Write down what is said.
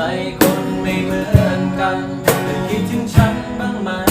ใจคนไม่เหมือนกันแต่คิดถึงฉันบ้างไหม